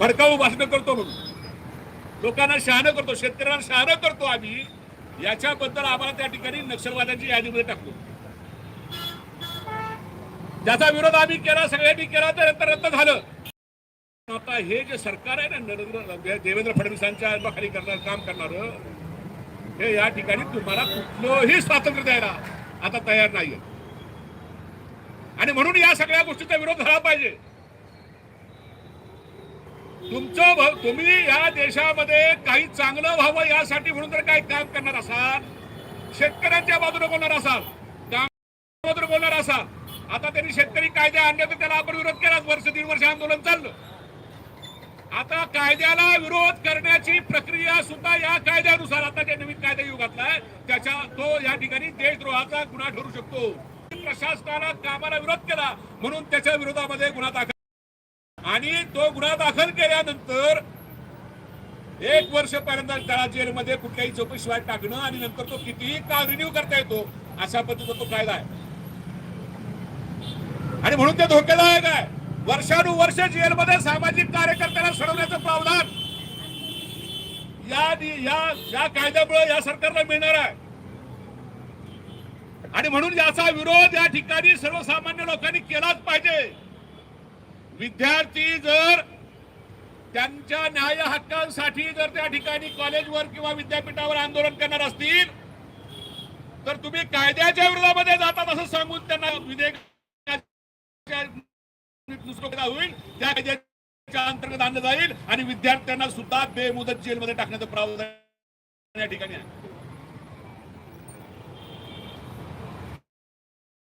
भडकाऊ भाषण करतो म्हणून. लोकांना शहाणं करतो शेतकऱ्यांना शहाणं करतो आम्ही. याच्याबद्दल आम्हाला त्या ठिकाणी नक्षलवाद्यांची यादीमध्ये टाकतो. ज्याचा विरोध आम्ही केला सगळ्यांनी केला तर नंतर रद्द झालं. आता हे जे सरकार आहे ना नरेंद्र देवेंद्र फडणवीसांच्या खाली करणार काम करणार हे या ठिकाणी तुम्हाला कुठलंही स्वातंत्र्य द्यायला आता तयार नाहीये. आणि म्हणून या सगळ्या गोष्टीचा विरोध झाला पाहिजे. तुमचं भ- तुम्ही या देशामध्ये काही चांगलं व्हावं यासाठी म्हणून जर काही काम करणार असाल? शेतकऱ्यांच्या बाजूने बोलणार असाल? काम बोलणार असाल? आता त्यांनी शेतकरी कायदे आणले तर त्याला आपण विरोध केलाच. वर्ष दीड वर्ष आंदोलन चाललं. आता कायद्याला विरोध करण्याची प्रक्रिया सुद्धा या कायद्यानुसार आता जे नवीन कायदा येऊ घातलाय त्याच्या तो या ठिकाणी देशद्रोहाचा गुन्हा ठरू शकतो. प्रशासनाला कामाला विरोध केला म्हणून त्याच्या विरोधामध्ये गुन्हा दाखल आणि तो गुन्हा दाखल केल्यानंतर एक वर्षपर्यंत त्याला जेलमध्ये कुठल्याही चौकशीशिवाय टाकणं आणि नंतर तो कितीही काल रिन्यू करता येतो अशा पद्धतीचा तो कायदा आहे. आणि म्हणून ते धोकेदायक आहे. वर्षानुवर्ष जेलमध्ये सामाजिक कार्यकर्त्याला सोडवण्याचं प्रावधान या या या कायद्यामुळे या सरकारला मिळणार आहे. आणि म्हणून याचा विरोध या ठिकाणी सर्वसामान्य लोकांनी केलाच पाहिजे. विद्यार्थी जर त्यांच्या न्याय हक्कांसाठी जर त्या ठिकाणी कॉलेजवर किंवा विद्यापीठावर आंदोलन करणार असतील तर तुम्ही कायद्याच्या विरोधामध्ये जातात असं सांगून त्यांना विधेयक होईल? त्या कायद्याच्या अंतर्गत आणलं जाईल आणि विद्यार्थ्यांना सुद्धा बेमुदत जेलमध्ये टाकण्याचं प्रावधान या ठिकाणी आहे.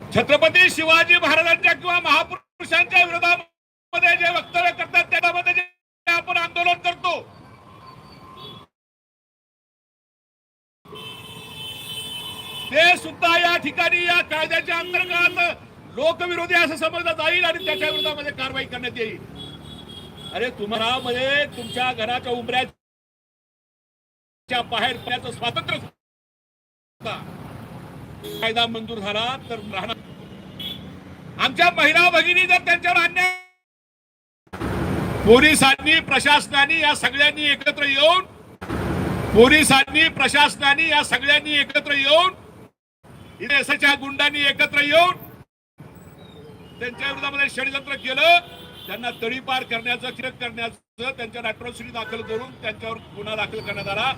छत्रपती शिवाजी महाराजांच्या किंवा महापुरुषांच्या विरोधामध्ये जे वक्तव्य करतात त्यामध्ये जे आपण आंदोलन करतो ते सुद्धा या ठिकाणी या कायद्याच्या अंतर्गत लोकविरोधी असं समजलं जाईल आणि त्याच्या विरोधामध्ये कारवाई करण्यात येईल. अरे तुम्हाला मध्ये तुमच्या घराच्या उमऱ्याच्या बाहेर पडण्याचं स्वातंत्र्य कायदा मंजूर झाला तर राहणार. आमच्या महिला भगिनी जर त्यांच्यावर अन्याय पोलिसांनी प्रशासनाने या सगळ्यांनी एकत्र येऊन पोलिसांनी प्रशासनाने या सगळ्यांनी एकत्र येऊन एसच्या गुंडांनी एकत्र येऊन त्यांच्या विरोधामध्ये षडयंत्र केलं. त्यांना तडीपार करण्याचं किरक करण्याचं त्यांच्यावर अॅट्रॉसिटी दाखल करून त्यांच्यावर गुन्हा दाखल करण्यात आला.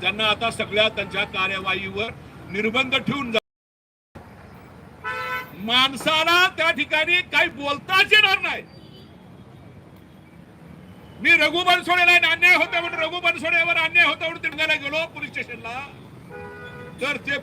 त्यांना आता सगळ्या त्यांच्या कार्यवाहीवर निर्बंध ठेवून जा- माणसाला त्या ठिकाणी काही बोलताच येणार नाही. मी रघु बनसोडेला अन्याय होता म्हणून रघु बनसोडेवर अन्याय होता म्हणून तिरंगाला गेलो पोलीस स्टेशनला. तर ते